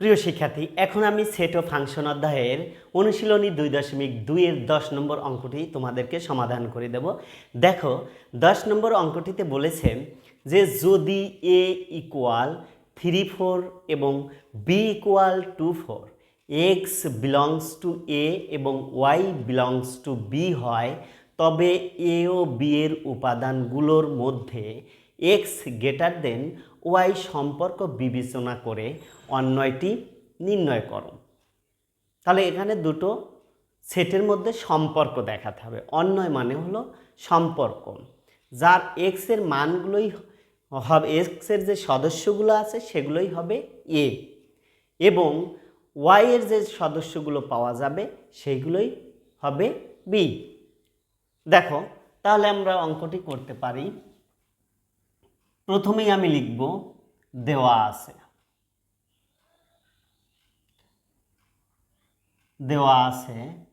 প্রিয় শিক্ষার্থী, এখন আমি সেট ও ফাংশন অধ্যায়ের অনুশীলনী দুই দশমিক দুইয়ের দশ নম্বর অঙ্কটি তোমাদেরকে সমাধান করে দেব। দেখো, দশ নম্বর অঙ্কটিতে বলেছে যে যদি এ ইকুয়াল থ্রি ফোর এবং B equal two four X belongs to A এবং ওয়াই বিলংস টু বি হয়, তবে এ ও বি এর উপাদানগুলোর মধ্যে এক্স গ্রেটার দেন ওয়াই সম্পর্ক বিবেচনা করে অন্যয়টি নির্ণয় করো। তাহলে এখানে দুটো সেটের মধ্যে সম্পর্ক দেখাতে হবে। অন্যয় মানে হলো সম্পর্ক। যার এক্সের মানগুলোই হবে এক্সের যে সদস্যগুলো আছে সেগুলোই হবে এ এবং ওয়াই এর যে সদস্যগুলো পাওয়া যাবে সেইগুলোই হবে বি দেখো, তাহলে আমরা অঙ্কটি করতে পারি। প্রথমেই আমি লিখব, দেওয়া আছে। দেওয়া আছে।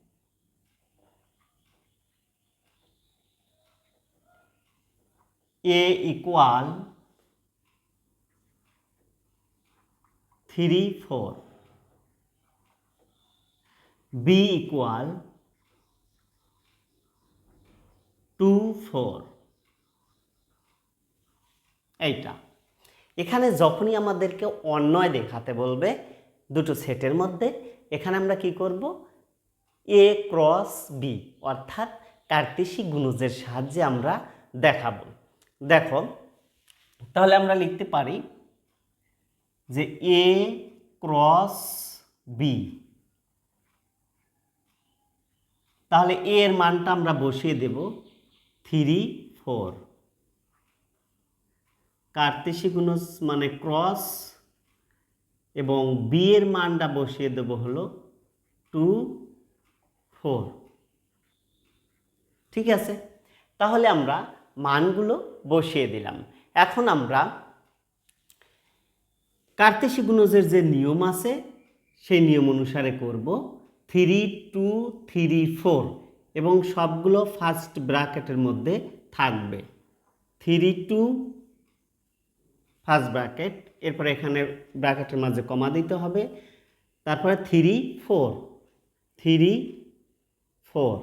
A equal three four. B equal two four. এইটা। এখানে যখনই আমাদেরকে অন্যয় দেখাতে বলবে, দুটো সেটের মধ্যে, এখানে আমরা কি করব? এ ক্রস বি, অর্থাৎ কার্তেশি গুণজের সাহায্যে আমরা দেখাবো। দেখো, তাহলে আমরা লিখতে পারি যে এ ক্রস বি। তাহলে এর মানটা আমরা বসিয়ে দেব থ্রি ফোর। কার্তেশি গুণজ মানে ক্রস এবং বি এর মানটা বসিয়ে দেব হলো টু ফোর। ঠিক আছে? তাহলে আমরা মানগুলো বসিয়ে দিলাম। এখন আমরা কার্তেশি গুণজের যে নিয়ম আছে, সেই নিয়ম অনুসারে করব থ্রি টু থ্রি ফোর এবং সবগুলো ফার্স্ট ব্র্যাকেটের মধ্যে থাকবে। থ্রি টু ফার্স্ট ব্র্যাকেট, এরপরে এখানে ব্র্যাকেটের মাঝে কমা দিতে হবে, তারপরে থ্রি ফোর থ্রি ফোর।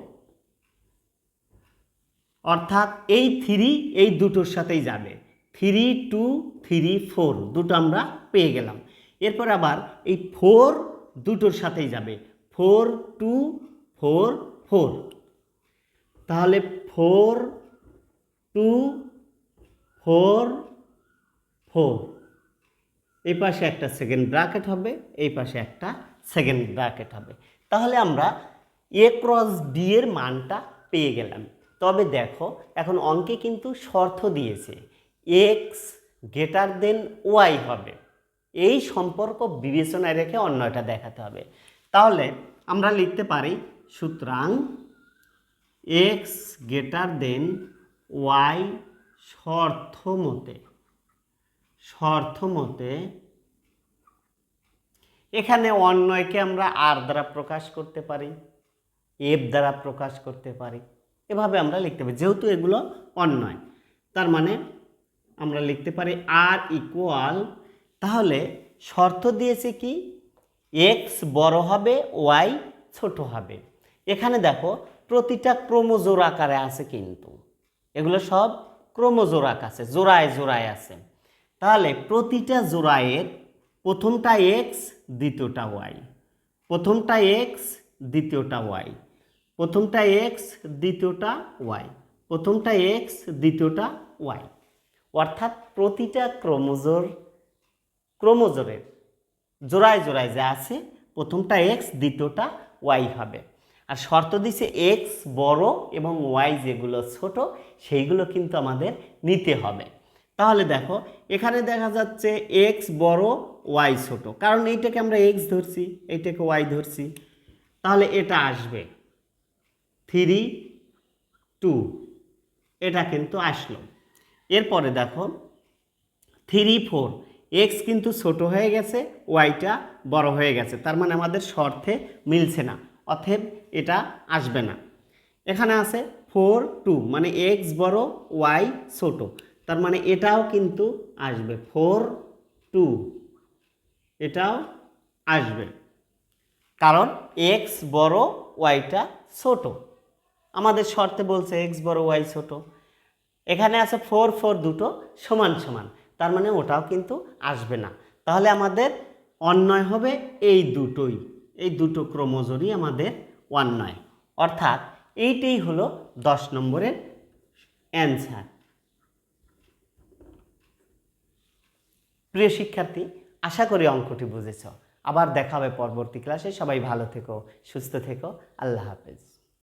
অর্থাৎ এই থ্রি এই দুটোর সাথেই যাবে। থ্রি টু, থ্রি ফোর, দুটো আমরা পেয়ে গেলাম। এরপর আবার এই ফোর দুটোর সাথেই যাবে। Four two, four four. তাহলে ফোর টু, ফোর ফোর এই পাশে একটা সেকেন্ড ব্র্যাকেট হবে, এই পাশে একটা সেকেন্ড ব্র্যাকেট হবে। তাহলে আমরা এ ক্রস বি এর মানটা পেয়ে গেলাম। তবে দেখো, এখন অঙ্কে কিন্তু শর্ত দিয়েছে এক্স গ্রেটার দেন ওয়াই হবে। এই সম্পর্ক বিবেচনায় রেখে অন্যটা দেখাতে হবে। তাহলে আমরা লিখতে পারি, সুতরাং এক্স গ্রেটার দেন ওয়াই শর্ত মতে শর্ত মতে এখানে অন্যয়কে আমরা আর দ্বারা প্রকাশ করতে পারি এফ দ্বারা প্রকাশ করতে পারি। এভাবে আমরা লিখতে পারি, যেহেতু এগুলো অন্যয়। তার মানে আমরা লিখতে পারি আর ইকুয়াল তাহলে শর্ত দিয়েছে কি? এক্স বড় হবে ওয়াই ছোট হবে। এখানে দেখো, প্রতিটা ক্রোমোজোর আকারে আছে কিন্তু। এগুলো সব ক্রোমোজোর আছে, জোড়ায় জোড়ায় আছে। তাহলে প্রতিটা জোড়ায়ের প্রথমটা এক্স দ্বিতীয়টা ওয়াই প্রথমটা এক্স দ্বিতীয়টা ওয়াই প্রথমটা এক্স দ্বিতীয়টা ওয়াই প্রথমটা এক্স দ্বিতীয়টা ওয়াই অর্থাৎ প্রতিটা ক্রোমোজোর, ক্রোমোজোরের জোড়ায় জোড়ায় যা আছে, প্রথমটা এক্স দ্বিতীয়টা ওয়াই হবে। আর শর্ত দিছে এক্স বড় এবং ওয়াই যেগুলো ছোট, সেইগুলো কিন্তু আমাদের নিতে হবে। তাহলে দেখো, এখানে দেখা যাচ্ছে এক্স বড় ওয়াই ছোট। কারণ এইটাকে আমরা এক্স ধরছি, এইটাকে ওয়াই ধরছি। তাহলে এটা আসবে থ্রি টু এটা কিন্তু আসলো। এরপরে দেখো থ্রি ফোর এক্স কিন্তু ছোট হয়ে গেছে ওয়াইটা বড় হয়ে গেছে। তার মানে আমাদের শর্তে মিলছে না অথব এটা আসবে না। এখানে আছে ফোর টু মানে এক্স বড় ওয়াই ছোট। তার মানে এটাও কিন্তু আসবে। ফোর টু এটাও আসবে। কারণ এক্স বড় ওয়াইটা ছোট। আমাদের শর্তে বলছে এক্স বড় ওয়াই ছোট। এখানে আছে ফোর ফোর দুটো সমান সমান। তার মানে ওটাও কিন্তু আসবে না। তাহলে আমাদের অন্যয় হবে এই দুটোই। এই দুটো ক্রোমোজোরই আমাদের অন্যয়। অর্থাৎ এইটাই হলো দশ নম্বরের অ্যান্সার প্রিয় শিক্ষার্থী, আশা করি অঙ্কটি বুঝেছ। আবার দেখা হবে পরবর্তী ক্লাসে। সবাই ভালো থেকো, সুস্থ থেকো। আল্লাহ হাফেজ।